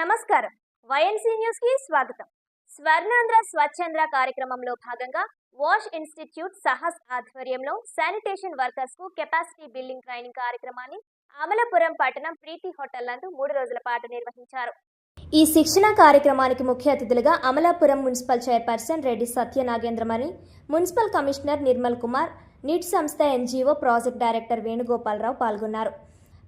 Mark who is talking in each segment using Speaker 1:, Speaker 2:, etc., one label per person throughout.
Speaker 1: నమస్కారం. వైఎన్సీ న్యూస్కి స్వాగతం. స్వర్ణాంధ్ర స్వచ్ఛంద్ర కార్యక్రమంలో భాగంగా వాష్ ఇన్స్టిట్యూట్ సహస్ ఆధ్వర్యంలో శానిటేషన్ వర్కర్స్కు కెపాసిటీ బిల్డింగ్ ట్రైనింగ్ కార్యక్రమాన్ని అమలపురం పట్టణం ప్రీతి హోటల్ నందు మూడు రోజుల పాటు నిర్వహించారు. ఈ శిక్షణ కార్యక్రమానికి ముఖ్య అతిథులుగా Amalapuram municipal chairperson Reddy Satyanagendramani municipal commissioner Nirmal Kumar నీటి సంస్థ ఎన్జీఓ ప్రాజెక్ట్ డైరెక్టర్ వేణుగోపాలరావు పాల్గొన్నారు.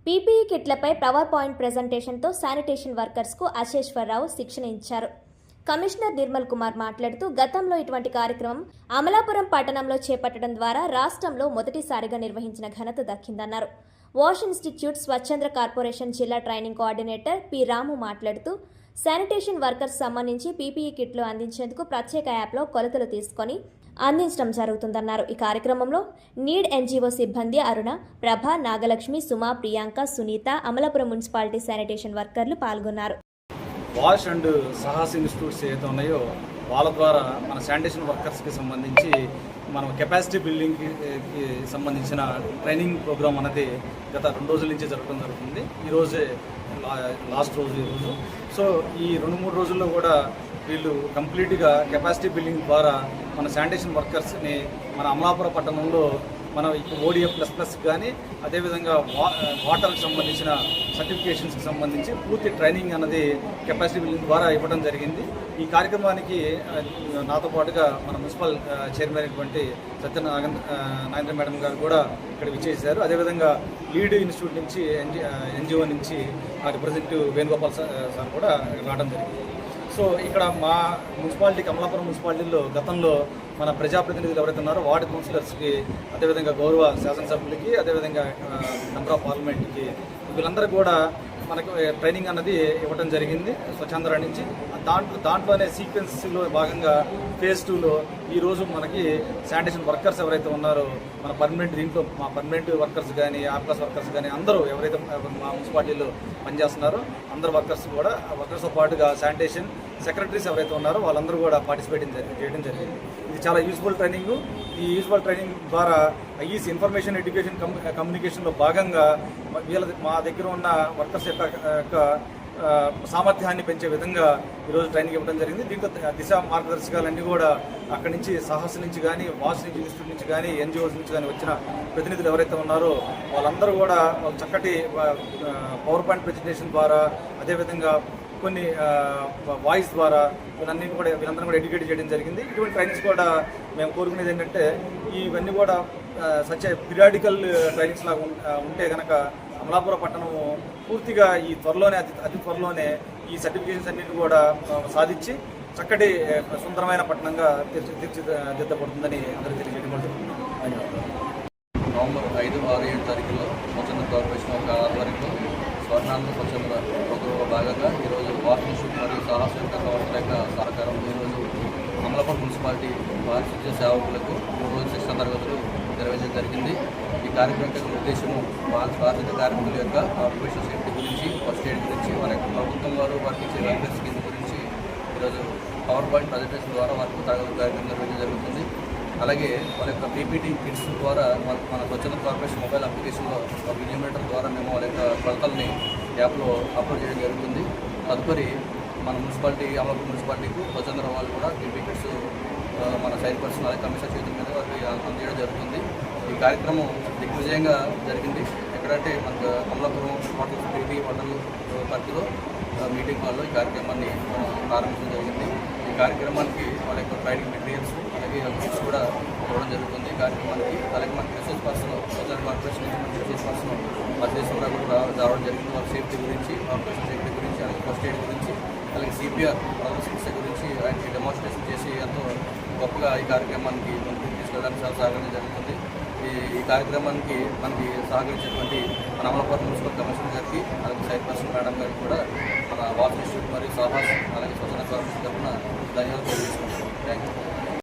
Speaker 1: పీపీఈ కిట్లపై పవర్ పాయింట్ ప్రెజెంటేషన్తో శానిటేషన్ వర్కర్స్కు అశేశ్వరరావు శిక్షణ ఇచ్చారు. కమిషనర్ నిర్మల్ కుమార్ మాట్లాడుతూ గతంలో ఇటువంటి కార్యక్రమం అమలాపురం పట్టణంలో చేపట్టడం ద్వారా రాష్ట్రంలో మొదటిసారిగా నిర్వహించిన ఘనత దక్కిందన్నారు. వాష్ ఇన్స్టిట్యూట్ స్వచ్ఛంద్ర కార్పొరేషన్ జిల్లా ట్రైనింగ్ కోఆర్డినేటర్ పి. రాము మాట్లాడుతూ శానిటేషన్ వర్కర్స్ సంబంధించి పీపీఈ కిట్లు అందించేందుకు ప్రత్యేక యాప్లో కొలతలు తీసుకొని అందించడం జరుగుతుందన్నారు. ఈ కార్యక్రమంలో నీడ్ ఎన్జీఓ సిబ్బంది అరుణ ప్రభ నాగలక్ష్మి సుమా ప్రియాంక సునీత అమలాపురం మున్సిపాలిటీ శానిటేషన్ వర్కర్లు పాల్గొన్నారు.
Speaker 2: వాష్ అండ్ సాహస్ ఇన్స్టిట్యూట్స్ ఏదైతే ఉన్నాయో వాళ్ళ ద్వారా మన శానిటేషన్ వర్కర్స్కి సంబంధించి మనం కెపాసిటీ బిల్డింగ్కి కి సంబంధించిన ట్రైనింగ్ ప్రోగ్రామ్ అనేది గత రెండు రోజుల నుంచి జరగడం జరుగుతుంది. ఈరోజే లా- లాస్ట్ రోజు ఈరోజు సో ఈ రెండు మూడు రోజుల్లో కూడా వీళ్ళు కంప్లీట్గా కెపాసిటీ బిల్డింగ్ ద్వారా మన శానిటేషన్ వర్కర్స్ని మన అమలాపుర పట్టణంలో మనం ఓడిఎఫ్ ప్లస్ ప్లస్ కానీ అదేవిధంగా వా వాటర్కి సంబంధించిన సర్టిఫికేషన్స్కి సంబంధించి పూర్తి ట్రైనింగ్ అన్నది కెపాసిటీ బిల్డింగ్ ద్వారా ఇవ్వడం జరిగింది. ఈ కార్యక్రమానికి నాతో పాటుగా మన మున్సిపల్ చైర్మన్ అయినటువంటి సత్యనారాయణ నాగేంద్ర మేడం గారు కూడా ఇక్కడ విచ్చేసారు అదేవిధంగా లీడ్ ఇన్స్టిట్యూట్ నుంచి ఎన్జి ఎన్జిఓ నుంచి ఆ రిప్రజెంటేటివ్ వేణుగోపాల్ సార్ సార్ కూడా రావడం జరిగింది. సో ఇక్కడ మా మున్సిపాలిటీ కమలాపురం మున్సిపాలిటీలో గతంలో మన ప్రజాప్రతినిధులు ఎవరైతే ఉన్నారో వార్డు కౌన్సిలర్స్కి అదేవిధంగా గౌరవ శాసనసభ్యులకి అదేవిధంగా మెంబర్ ఆఫ్ పార్లమెంట్కి వీళ్ళందరూ కూడా మనకు ట్రైనింగ్ అన్నది ఇవ్వడం జరిగింది స్వచ్ఛంద్ర నుంచి. దాంట్లో దాంట్లోనే సీక్వెన్స్లో భాగంగా ఫేజ్ టూలో ఈరోజు మనకి శానిటేషన్ వర్కర్స్ ఎవరైతే ఉన్నారో మన పర్మనెంట్ దీంట్లో మా పర్మనెంట్ వర్కర్స్ కానీ ఆర్కాస్ వర్కర్స్ కానీ అందరూ ఎవరైతే మా మున్సిపాలిటీలో పనిచేస్తున్నారో అందరు వర్కర్స్ కూడా వర్కర్స్తో పాటుగా శానిటేషన్ సెక్రటరీస్ ఎవరైతే ఉన్నారో వాళ్ళందరూ కూడా పార్టిసిపేట్ చేయడం జరిగింది. ఇది చాలా యూస్ఫుల్ ట్రైనింగ్ ఈ యూస్ఫుల్ ట్రైనింగ్ ద్వారా ఈ ఇన్ఫర్మేషన్ ఎడ్యుకేషన్ కమ్యూనికేషన్లో భాగంగా వీళ్ళ మా దగ్గర ఉన్న వర్కర్స్ యొక్క యొక్క uh, సామర్థ్యాన్ని పెంచే విధంగా ఈరోజు ట్రైనింగ్ ఇవ్వడం జరిగింది. దీంతో దిశ మార్గదర్శకాలన్నీ కూడా అక్కడి నుంచి సాహస్ నుంచి కానీ వాస్ నుంచి ఇన్స్టిట్యూట్ నుంచి కానీ ఎన్జిఓస్ నుంచి కానీ వచ్చిన ప్రతినిధులు ఎవరైతే ఉన్నారో వాళ్ళందరూ కూడా చక్కటి పవర్ పాయింట్ ప్రజెంటేషన్ ద్వారా అదేవిధంగా కొన్ని వాయిస్ ద్వారా వీళ్ళన్నింటినీ కూడా వీళ్ళందరూ కూడా ఎడ్యుకేట్ చేయడం జరిగింది. ఇటువంటి ట్రైనింగ్స్ కూడా మేము కోరుకునేది ఏంటంటే ఇవన్నీ కూడా సచ్ పిరియాడికల్ ట్రైనింగ్స్ లాగా ఉంటే కనుక అమలాపురం పట్టణం పూర్తిగా ఈ త్వరలోనే అతి అతి త్వరలోనే ఈ సర్టిఫికేషన్స్ అన్నింటినీ కూడా సాధించి చక్కటి సుందరమైన పట్టణంగా తీర్చి తీర్చిదిద్దబడుతుందని అందరికీ తెలియజేయడం కూడా ధన్యవాదాలు.
Speaker 3: నవంబర్ ఐదు ఆరు ఏడు తారీఖులో మొత్తం కార్పొరేషన్ యొక్క ఆధ్వర్యంలో స్వర్ణాంధ్ర స్వచ్ఛంద ప్రోగ్రాంలో భాగంగా ఈరోజు వార్షిప్ మరియు సాహస యొక్క సహకారం యొక్క ఈరోజు అమలాపూర్ మున్సిపాలిటీ పారిశుద్ధ్య సేవకులకు మూడు రోజుల శిక్షణ తరగతులు నిర్వహించడం జరిగింది. ఈ కార్యక్రమం యొక్క ఉద్దేశము వాళ్ళ పారిశుద్ధ్య కార్మికుల యొక్క ఆక్యుపేషన్ సేఫ్టీ గురించి ఫస్ట్ ఎయిడ్ గురించి వారి యొక్క ప్రభుత్వం వారు వారికి ఇచ్చే వెల్ఫేర్ స్కీమ్ గురించి ఈరోజు పవర్ పాయింట్ ప్రజెంటేషన్ ద్వారా వారికి తరగతి కార్యక్రమం నిర్వహించడం జరుగుతుంది. అలాగే వాళ్ళ యొక్క పీపీటీ కిట్స్ ద్వారా మన మన స్వచ్ఛంద కార్పొరేషన్ మొబైల్ అప్లికేషన్లో ఒక వినియోమీటర్ ద్వారా మేము వాళ్ళ యొక్క కొలతల్ని యాప్లో అప్లోడ్ చేయడం జరుగుతుంది. తదుపరి మన మున్సిపాలిటీ అమలాపూర్ మున్సిపాలిటీకి స్వచ్ఛంద వాళ్ళు కూడా పీపీ కిట్స్ మన సైన్ పర్సన్ అలాగే కమిషనర్ చేతుల మీద వారికి అందజేయడం జరుగుతుంది. ఈ కార్యక్రమం దిగ్విజయంగా జరిగింది. ఎక్కడంటే మనకు అమలాపురం హోటల్ పీపీ హోటల్ పరిధిలో మీటింగ్ హాల్లో ఈ కార్యక్రమాన్ని మనం ప్రారంభించడం జరిగింది. ఈ కార్యక్రమానికి వాళ్ళ యొక్క ట్రైనింగ్ మెటీరియల్స్ అలాగే కిట్స్ కూడా ఇవ్వడం జరుగుతుంది. ఈ కార్యక్రమానికి అలాగే మనకి రిసోర్స్ పర్సన్ సోషల్ కార్పొరేషన్ నుంచి మనకి రిసోర్స్ పర్సన్ మధ్యదేశంలో కూడా రావడం జరిగింది. వాళ్ళ సేఫ్టీ గురించి ఆపరేషన్ సేఫ్టీ గురించి అలాగే ఫస్ట్ ఎయిడ్ గురించి అలాగే సిపిఆర్ చికిత్స గురించి ఆయనకి డెమాన్స్ట్రేషన్ చేసి ఎంతో గొప్పగా ఈ కార్యక్రమానికి ముందుకు తీసుకెళ్ళడానికి చాలా సహకరించడం జరుగుతుంది. ఈ కార్యక్రమానికి మనకి సహకరించినటువంటి మన అమలాపురం మున్సిపల్ కమిషనర్ గారికి అలాగే సైడ్ పర్సన్ మేడం గారికి కూడా మన వాటర్ ఇన్స్టిట్యూట్ మరియు సాహాస్ అలాగే స్వచ్ఛంద కార్యక్రమం తరఫున ధన్యవాదాలు తెలియజేసుకుంటున్నాం. Thank you